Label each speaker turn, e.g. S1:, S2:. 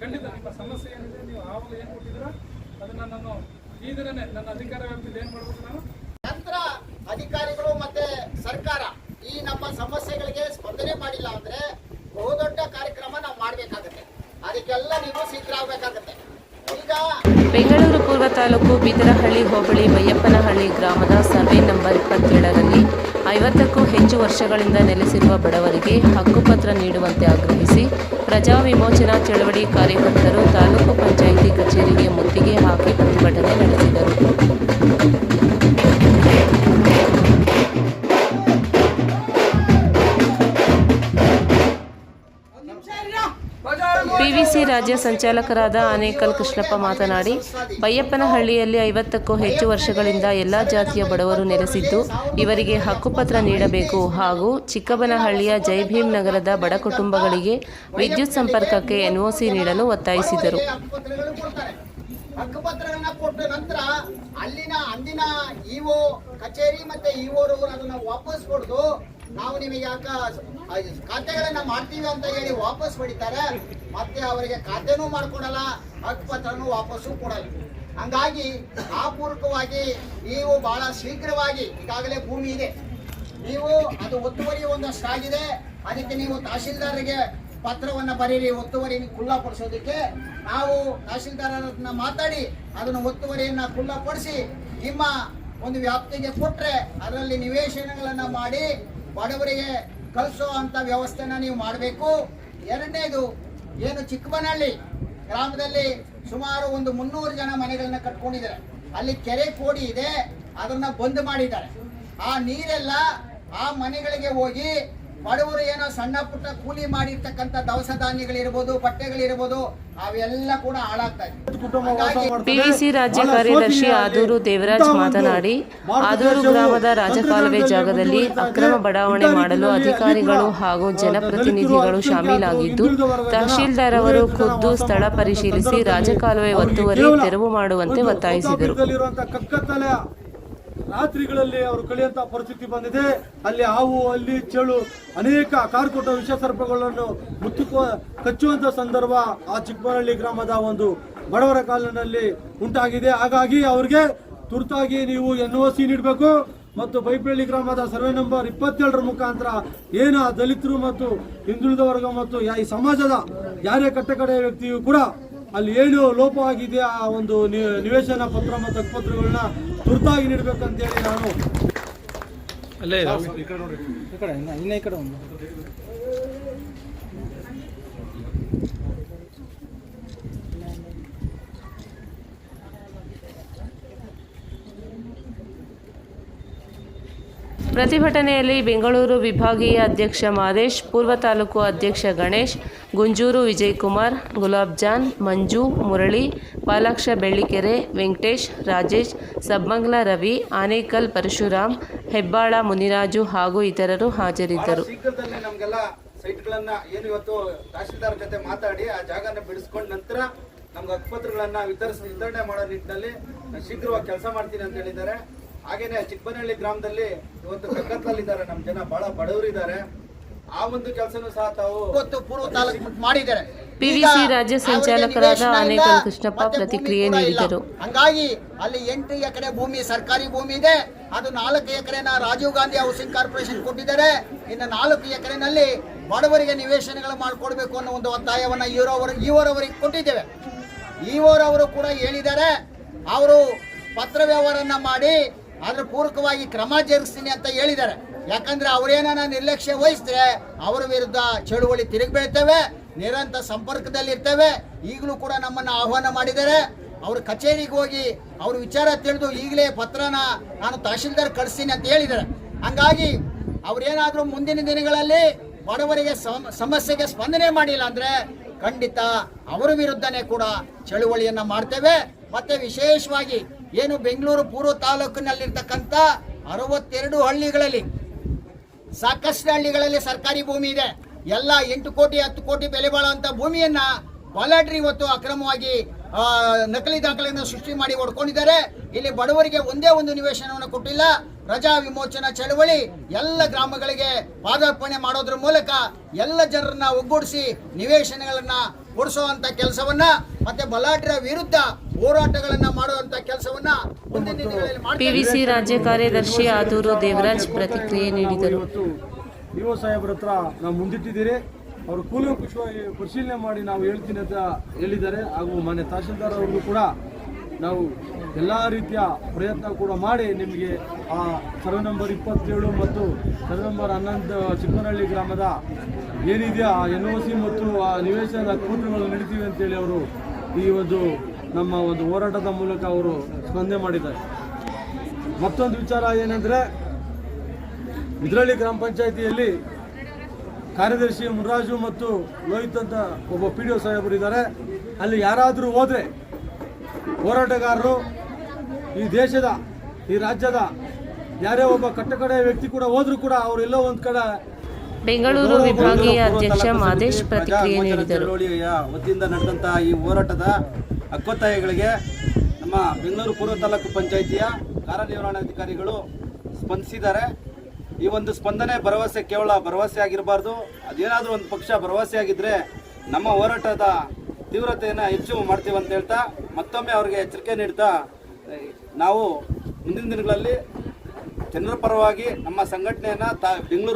S1: ಖಂಡಿತ, ನಿಮ್ಮ ಸಮಸ್ಯೆ ಏನಿದೆ, ನೀವು ಆವಾಗ ಏನು ಕೊಟ್ಟಿದ್ದೀರಾ? ಅದನ್ನ ನಾನು ಈ ನನ್ನ ಅಧಿಕಾರ ವ್ಯಾಪ್ತಿಯಲ್ಲಿ ಏನು ಮಾಡಬೇಕು ನಾನು?
S2: ಅಧಿಕಾರಿಗಳು ಮತ್ತೆ ಸರ್ಕಾರ ಈ ನಮ್ಮ ಸಮಸ್ಯೆಗಳಿಗೆ ಸ್ಪಂದನೆ ಮಾಡಿಲ್ಲ ಅಂದ್ರೆ ಬಹುದೊಡ್ಡ ಕಾರ್ಯಕ್ರಮ ನಾವು ಮಾಡಬೇಕಾಗತ್ತೆ. ಅದಕ್ಕೆಲ್ಲ ನೀವು ಸಿದ್ಧರಾಗಬೇಕಾಗತ್ತೆ. ಈಗ
S3: ಬೆಂಗಳೂರು ಪೂರ್ವ ತಾಲೂಕು ಬಿದರಹಳ್ಳಿ ಹೋಬಳಿ ಬೈಯಪ್ಪನಹಳ್ಳಿ ಗ್ರಾಮದ ಸರ್ವೆ ನಂಬರ್ ಇಪ್ಪತ್ತೇಳರಲ್ಲಿ ಐವತ್ತಕ್ಕೂ ಹೆಚ್ಚು ವರ್ಷಗಳಿಂದ ನೆಲೆಸಿರುವ ಬಡವರಿಗೆ ಹಕ್ಕುಪತ್ರ ನೀಡುವಂತೆ ಆಗ್ರಹಿಸಿ ಪ್ರಜಾ ವಿಮೋಚನಾ ಚಳವಳಿ ಕಾರ್ಯಕರ್ತರು ತಾಲೂಕು ಪಂಚಾಯಿತಿ ಕಚೇರಿಗೆ ಮುತ್ತಿಗೆ ಹಾಕಿ ಪ್ರತಿಭಟನೆ ನಡೆಸಿದರು. ಪಿವಿಸಿ ರಾಜ್ಯ ಸಂಚಾಲಕರಾದ ಆನೇಕಲ್ ಕೃಷ್ಣಪ್ಪ ಮಾತನಾಡಿ, ಬೈಯಪ್ಪನಹಳ್ಳಿಯಲ್ಲಿ ಐವತ್ತಕ್ಕೂ ಹೆಚ್ಚು ವರ್ಷಗಳಿಂದ ಎಲ್ಲ ಜಾತಿಯ ಬಡವರು ನೆಲೆಸಿದ್ದು, ಇವರಿಗೆ ಹಕ್ಕುಪತ್ರ ನೀಡಬೇಕು ಹಾಗೂ ಚಿಕ್ಕಬನಹಳ್ಳಿಯ ಜೈಭೀಮ್ ನಗರದ ಬಡ ಕುಟುಂಬಗಳಿಗೆ ವಿದ್ಯುತ್ ಸಂಪರ್ಕಕ್ಕೆ ಎನ್ಒಸಿ ನೀಡಲು ಒತ್ತಾಯಿಸಿದರು.
S2: ಹಕ್ಕುಪತ್ರಗಳನ್ನ ಕೊಟ್ಟ ನಂತರ ಅಲ್ಲಿನ ಅಂದಿನ ಇಒ ಕಚೇರಿ ಮತ್ತೆ ಅದನ್ನ ವಾಪಸ್ ಕೊಡ್ದು ನಾವು ನಿಮಗೆ ಯಾಕ ಖಾತೆಗಳನ್ನ ಮಾಡ್ತೀವಿ ಅಂತ ಹೇಳಿ ವಾಪಸ್ ಪಡಿತಾರೆ ಮತ್ತೆ ಅವರಿಗೆ ಖಾತೆನೂ ಮಾಡ್ಕೊಡಲ್ಲ ಹಕ್ಕುಪತ್ರನೂ ವಾಪಸ್ಸು ಕೊಡಲ್ಲ. ಹಂಗಾಗಿ ಆ ಪೂರ್ವಕವಾಗಿ ನೀವು ಬಹಳ ಶೀಘ್ರವಾಗಿ, ಈಗಾಗಲೇ ಭೂಮಿ ಇದೆ. ನೀವು ಅದು ಒತ್ತುವರಿ ಒಂದಷ್ಟು ಆಗಿದೆ. ಅದಕ್ಕೆ ನೀವು ತಹಶೀಲ್ದಾರರಿಗೆ ಪತ್ರವನ್ನ ಬರೀರಿ, ಒತ್ತುವರಿ ಖುಲ್ಲಾಪಡಿಸೋದಕ್ಕೆ. ನಾವು ತಹಶೀಲ್ದಾರರನ್ನ ಮಾತಾಡಿ, ಅದನ್ನು ಒತ್ತುವರಿಯನ್ನ ಖುಲ್ಲಾಪಡಿಸಿ, ನಿಮ್ಮ ಒಂದು ವ್ಯಾಪ್ತಿಗೆ ಕೊಟ್ರೆ ಅದರಲ್ಲಿ ನಿವೇಶನಗಳನ್ನು ಮಾಡಿ ಬಡವರಿಗೆ ಕಲಿಸೋ ಅಂತ ವ್ಯವಸ್ಥೆನ ನೀವು ಮಾಡಬೇಕು. ಎರಡನೇದು, ಏನು ಚಿಕ್ಕಮನಹಳ್ಳಿ ಗ್ರಾಮದಲ್ಲಿ ಸುಮಾರು ಒಂದು ಮುನ್ನೂರು ಜನ ಮನೆಗಳನ್ನ ಕಟ್ಕೊಂಡಿದ್ದಾರೆ. ಅಲ್ಲಿ ಕೆರೆ ಕೋಡಿ ಇದೆ, ಅದನ್ನ ಬಂದ್ ಮಾಡಿದ್ದಾರೆ. ಆ ನೀರೆಲ್ಲ ಆ ಮನೆಗಳಿಗೆ ಹೋಗಿ ಬಡವರು ಏನೋ ಸಣ್ಣ ಪುಟ್ಟ ಕೂಲಿ ಮಾಡಿರ್ತಕ್ಕಂಥ ದವಸ ಧಾನ್ಯಗಳಿರ್ಬೋದು ಬಟ್ಟೆಗಳಿರ್ಬೋದು ಅವೆಲ್ಲ ಕೂಡ ಹಾಳಾಗ್ತಾ ಇದೆ.
S3: ಪಿವಿಸಿ ರಾಜ್ಯ ಕಾರ್ಯದರ್ಶಿ ಆದೂರು ದೇವರಾಜ್ ಮಾತನಾಡಿ ಆದೂರು ಗ್ರಾಮದ ರಾಜಕಾಲುವೆ ಜಾಗದಲ್ಲಿ ಅಕ್ರಮ ಬಡಾವಣೆ ಮಾಡಲು ಅಧಿಕಾರಿಗಳು ಹಾಗೂ ಜನಪ್ರತಿನಿಧಿಗಳು ಶಾಮೀಲಾಗಿದ್ದು ತಹಶೀಲ್ದಾರ್ ಅವರು ಖುದ್ದು ಸ್ಥಳ ಪರಿಶೀಲಿಸಿ ರಾಜಕಾಲುವೆ ಒತ್ತುವರಿ ತೆರವು ಮಾಡುವಂತೆ ಒತ್ತಾಯಿಸಿದರು.
S4: ರಾತ್ರಿಗಳಲ್ಲಿ ಅವರು ಕಳೆಯುವಂತಹ ಪರಿಸ್ಥಿತಿ ಬಂದಿದೆ. ಅಲ್ಲಿ ಹಾವು, ಅಲ್ಲಿ ಚೇಳು ಅನೇಕ ಕಾರ್ಕೊಟ್ಟ ವಿಷ ಸರ್ಪಗಳನ್ನು ಮುತ್ತು ಕಚ್ಚುವಂತ ಸಂದರ್ಭ ಆ ಚಿಕ್ಕಬಳ್ಳಳ್ಳಿ ಗ್ರಾಮದ ಒಂದು ಬಡವರ ಕಾಲಿನಲ್ಲಿ ಉಂಟಾಗಿದೆ. ಹಾಗಾಗಿ ಅವರಿಗೆ ತುರ್ತಾಗಿ ನೀವು ಎನ್ ಒ ಸಿ ನೀಡಬೇಕು ಮತ್ತು ಬೈಪಳ್ಳಿ ಗ್ರಾಮದ ಸರ್ವೆ ನಂಬರ್ ಇಪ್ಪತ್ತೇಳರ ಮುಖಾಂತರ ಏನು ದಲಿತರು ಮತ್ತು ಹಿಂದುಳಿದ ವರ್ಗ ಮತ್ತು ಈ ಸಮಾಜದ ಯಾರೇ ಕಟ್ಟಕಡೆಯ ವ್ಯಕ್ತಿಯು ಕೂಡ ಅಲ್ಲಿ ಏನು ಲೋಪ ಆಗಿದೆ ಆ ಒಂದು ನಿವೇಶನ ಪತ್ರ ಮತ್ತು ಹಕ್ಕುಪತ್ರಗಳನ್ನ ತುರ್ತಾಗಿ ನೀಡಬೇಕಂತೇಳಿ ನಾನು
S3: ಪ್ರತಿಭಟನೆಯಲ್ಲಿ ಬೆಂಗಳೂರು ವಿಭಾಗೀಯ ಅಧ್ಯಕ್ಷ ಮಾದೇಶ್, ಪೂರ್ವ ತಾಲೂಕು ಅಧ್ಯಕ್ಷ ಗಣೇಶ್, ಗುಂಜೂರು ವಿಜಯಕುಮಾರ್, ಗುಲಾಬ್ ಜಾನ್, ಮಂಜು, ಮುರಳಿ, ಪಾಲಾಕ್ಷ ಬೆಳ್ಳಿಕೆರೆ, ವೆಂಕಟೇಶ್, ರಾಜೇಶ್ ಸಬ್ಬಂಗ್ಲ ರವಿ, ಆನೇಕಲ್ ಪರಶುರಾಮ್, ಹೆಬ್ಬಾಳ ಮುನಿರಾಜು ಹಾಗೂ ಇತರರು ಹಾಜರಿದ್ದರು.
S5: ಏನು ಇವತ್ತು ಮಾತಾಡಿ ಆ ನಂತರ ನಮ್ಗೆ ಹಕ್ಕುಪತ್ರಗಳನ್ನ ವಿತರಿಸ ವಿತರಣೆ ಮಾಡೋ ನಿಟ್ಟಿನಲ್ಲಿ ಶೀಘ್ರವಾಗಿ ಕೆಲಸ ಮಾಡ್ತೀನಿ ಅಂತ ಹೇಳಿದ್ದಾರೆ. ಹಾಗೇನೆ ಚಿಕ್ಕಬನಹಳ್ಳಿ ಗ್ರಾಮದಲ್ಲಿ ಇವತ್ತು ಕಕ್ಕತ್ತಲ್ಲಿದ್ದಾರೆ ನಮ್ಮ ಜನ ಬಹಳ ಬಡವರಿದ್ದಾರೆ. ಆ ಒಂದು ಕೆಲಸನೂ ಸಹ ತಾವು
S2: ಇವತ್ತು ಪೂರ್ವ ತಾಲೂಕು ಮಾಡಿದ್ದಾರೆ. ಪಿವಿಸಿ
S3: ರಾಜ್ಯ ಸಂಚಾಲಕರಾದ
S2: ಅನೇಕಲ್
S3: ಆನೇಕಲ್ ಕೃಷ್ಣಪ್ಪ ಪ್ರತಿಕ್ರಿಯೆ ನೀಡಿದರು.
S2: ಹಂಗಾಗಿ ಅಲ್ಲಿ ಎಂಟು ಎಕರೆ ಭೂಮಿ ಸರ್ಕಾರಿ ಭೂಮಿ ಇದೆ. ಅದು ನಾಲ್ಕು ಎಕರೆನ ರಾಜೀವ್ ಗಾಂಧಿ ಹೌಸಿಂಗ್ ಕಾರ್ಪೊರೇಷನ್ ಕೊಟ್ಟಿದ್ದಾರೆ. ಇನ್ನು ನಾಲ್ಕು ಎಕರೆನಲ್ಲಿ ಬಡವರಿಗೆ ನಿವೇಶನಗಳು ಮಾಡಿಕೊಡ್ಬೇಕು ಅನ್ನೋ ಒಂದು ಒತ್ತಾಯವನ್ನ ಇವರವರು ಇವರವರಿಗೆ ಕೊಟ್ಟಿದ್ದೇವೆ. ಇವರವರು ಕೂಡ ಹೇಳಿದ್ದಾರೆ. ಅವರು ಪತ್ರ ವ್ಯವಹಾರನ ಮಾಡಿ ಅದ್ರ ಪೂರಕವಾಗಿ ಕ್ರಮ ಜರುಗಿಸ್ತೀನಿ ಅಂತ ಹೇಳಿದ್ದಾರೆ. ಯಾಕಂದ್ರೆ ಅವರೇನ ನಿರ್ಲಕ್ಷ್ಯ ವಹಿಸಿದ್ರೆ ಅವರ ವಿರುದ್ಧ ಚಳುವಳಿ ತಿರುಗಿ ಬೀಳ್ತೇವೆ, ನಿರಂತರ ಸಂಪರ್ಕದಲ್ಲಿ ಇರ್ತೇವೆ ಈಗಲೂ ಕೂಡ ನಮ್ಮನ್ನ ಆಹ್ವಾನ ಮಾಡಿದ್ದಾರೆ. ಅವ್ರ ಕಚೇರಿಗೆ ಹೋಗಿ ಅವ್ರ ವಿಚಾರ ತಿಳಿದು ಈಗಲೇ ಪತ್ರನ ನಾನು ತಹಶೀಲ್ದಾರ್ ಕಳಿಸ್ತೀನಿ ಅಂತ ಹೇಳಿದ್ದಾರೆ. ಹಂಗಾಗಿ ಅವರೇನಾದರೂ ಮುಂದಿನ ದಿನಗಳಲ್ಲಿ ಬಡವರಿಗೆ ಸಮ- ಸಮಸ್ಯೆಗೆ ಸ್ಪಂದನೆ ಮಾಡಿಲ್ಲ ಅಂದ್ರೆ ಖಂಡಿತ ಅವರ ವಿರುದ್ಧನೇ ಕೂಡ ಚಳುವಳಿಯನ್ನು ಮಾಡ್ತೇವೆ. ಮತ್ತೆ ವಿಶೇಷವಾಗಿ ಏನು ಬೆಂಗಳೂರು ಪೂರ್ವ ತಾಲೂಕಿನಲ್ಲಿರ್ತಕ್ಕಂಥ ಅರವತ್ತೆರಡು ಹಳ್ಳಿಗಳಲ್ಲಿ, ಸಾಕಷ್ಟು ಹಳ್ಳಿಗಳಲ್ಲಿ ಸರ್ಕಾರಿ ಭೂಮಿ ಇದೆ. ಎಲ್ಲ ಎಂಟು ಕೋಟಿ, ಹತ್ತು ಕೋಟಿ ಬೆಲೆ ಬಾಳುವಂಥ ಭೂಮಿಯನ್ನು ಬಾಲಾಟ್ರಿ ಇವತ್ತು ಅಕ್ರಮವಾಗಿ ನಕಲಿ ದಾಖಲೆಯನ್ನು ಸೃಷ್ಟಿ ಮಾಡಿ ಹೊಡ್ಕೊಂಡಿದ್ದಾರೆ. ಇಲ್ಲಿ ಬಡವರಿಗೆ ಒಂದೇ ಒಂದು ನಿವೇಶನವನ್ನು ಕೊಟ್ಟಿಲ್ಲ. ರಜಾ ವಿಮೋಚನಾ ಚಳವಳಿ ಎಲ್ಲ ಗ್ರಾಮಗಳಿಗೆ ಪಾದಾರ್ಪಣೆ ಮಾಡೋದ್ರ ಮೂಲಕ ಎಲ್ಲ ಜನರನ್ನ ಒಗ್ಗೂಡಿಸಿ ನಿವೇಶನಗಳನ್ನ ಕೊಡಿಸುವಂತ ಕೆಲಸವನ್ನ ಮತ್ತೆ ಬಲಾಢ್ರ ವಿರುದ್ಧ ಹೋರಾಟಗಳನ್ನ ಮಾಡುವಂತ ಕೆಲಸವನ್ನ ಮುಂದಿನ ದಿನಗಳಲ್ಲಿ.
S3: ಪಿವಿಸಿ ರಾಜ್ಯ ಕಾರ್ಯದರ್ಶಿ ಆದೂರು ದೇವರಾಜ್ ಪ್ರತಿಕ್ರಿಯೆ ನೀಡಿದರು.
S4: ಇವತ್ತು ಇಒ ಸಾಹೇಬ್ರ ಹತ್ರ ನಾವು ಮುಂದಿಟ್ಟಿದ್ದೀರಿ. ಅವರು ಕೂಲಿ ಪರಿಶೀಲನೆ ಮಾಡಿ ನಾವು ಹೇಳ್ತೀನಿ ಅಂತ ಹೇಳಿದ್ದಾರೆ. ಹಾಗೂ ಮಾನ್ಯ ತಹಶೀಲ್ದಾರ್ ಅವ್ರಿಗೂ ಕೂಡ ನಾವು ಎಲ್ಲ ರೀತಿಯ ಪ್ರಯತ್ನ ಕೂಡ ಮಾಡಿ ನಿಮಗೆ ಆ ಸರ್ವೆ ನಂಬರ್ ಇಪ್ಪತ್ತೇಳು ಮತ್ತು ಸರ್ವೆ ನಂಬರ್ ಹನ್ನೊಂದು ಚಿಕ್ಕನಹಳ್ಳಿ ಗ್ರಾಮದ ಏನಿದೆಯಾ ಎನ್ ಒ ಸಿ ಮತ್ತು ಆ ನಿವೇಶನದ ಕೂಟಗಳು ನಡೀತೀವಿ ಅಂತೇಳಿ ಅವರು ಈ ಒಂದು ನಮ್ಮ ಒಂದು ಹೋರಾಟದ ಮೂಲಕ ಅವರು ಸ್ಪಂದನೆ ಮಾಡಿದ್ದಾರೆ. ಮತ್ತೊಂದು ವಿಚಾರ ಏನಂದರೆ ಇದರಳ್ಳಿ ಗ್ರಾಮ ಪಂಚಾಯಿತಿಯಲ್ಲಿ ಕಾರ್ಯದರ್ಶಿ ಮುನ್ರಾಜು ಮತ್ತು ಲೋಹಿತ್ ಅಂತ ಒಬ್ಬ ಪಿ ಡಿ ಒ ಸಾಹೇಬರು ಇದ್ದಾರೆ. ಅಲ್ಲಿ ಯಾರಾದರೂ ಹೋದರೆ ಹೋರಾಟಗಾರರು ಈ ದೇಶದ ಈ ರಾಜ್ಯದ ಯಾರೇ ಒಬ್ಬ ಕಟ್ಟಕಡೆ ವ್ಯಕ್ತಿ ಕೂಡ ಹೋದ್ರು ಕೂಡ ಅವರೆಲ್ಲೋ ಒಂದು ಕಡೆ
S3: ಬೆಂಗಳೂರು ವಿಭಾಗೀಯ ಅಧ್ಯಕ್ಷ ಮಾದೇಶ್ ಪ್ರತಿಕ್ರಿಯೆ ನೀಡಿದರು.
S5: ವತಿಯಿಂದ ನಡೆದಂತಹ ಈ ಹೋರಾಟದ ಹಕ್ಕೊತ್ತಾಯಗಳಿಗೆ ನಮ್ಮ ಬೆಂಗಳೂರು ಪೂರ್ವ ತಾಲೂಕು ಪಂಚಾಯಿತಿಯ ಕಾರ್ಯನಿರ್ವಹಣಾಧಿಕಾರಿಗಳು ಸ್ಪಂದಿಸಿದ್ದಾರೆ. ಈ ಒಂದು ಸ್ಪಂದನೆ ಭರವಸೆ ಕೇವಲ ಭರವಸೆ ಆಗಿರಬಾರ್ದು. ಅದೇನಾದರೂ ಒಂದು ಪಕ್ಷ ಭರವಸೆ ಆಗಿದ್ರೆ ನಮ್ಮ ಹೋರಾಟದ ತೀವ್ರತೆಯನ್ನು ಹೆಚ್ಚು ಮಾಡ್ತೀವಿ ಅಂತ ಹೇಳ್ತಾ ಮತ್ತೊಮ್ಮೆ ಅವರಿಗೆ ಎಚ್ಚರಿಕೆ ನೀಡ್ತಾ, ನಾವು ಮುಂದಿನ ದಿನಗಳಲ್ಲಿ ಜನರ ಪರವಾಗಿ ನಮ್ಮ ಸಂಘಟನೆಯನ್ನು ತಾ, ಬೆಂಗಳೂರು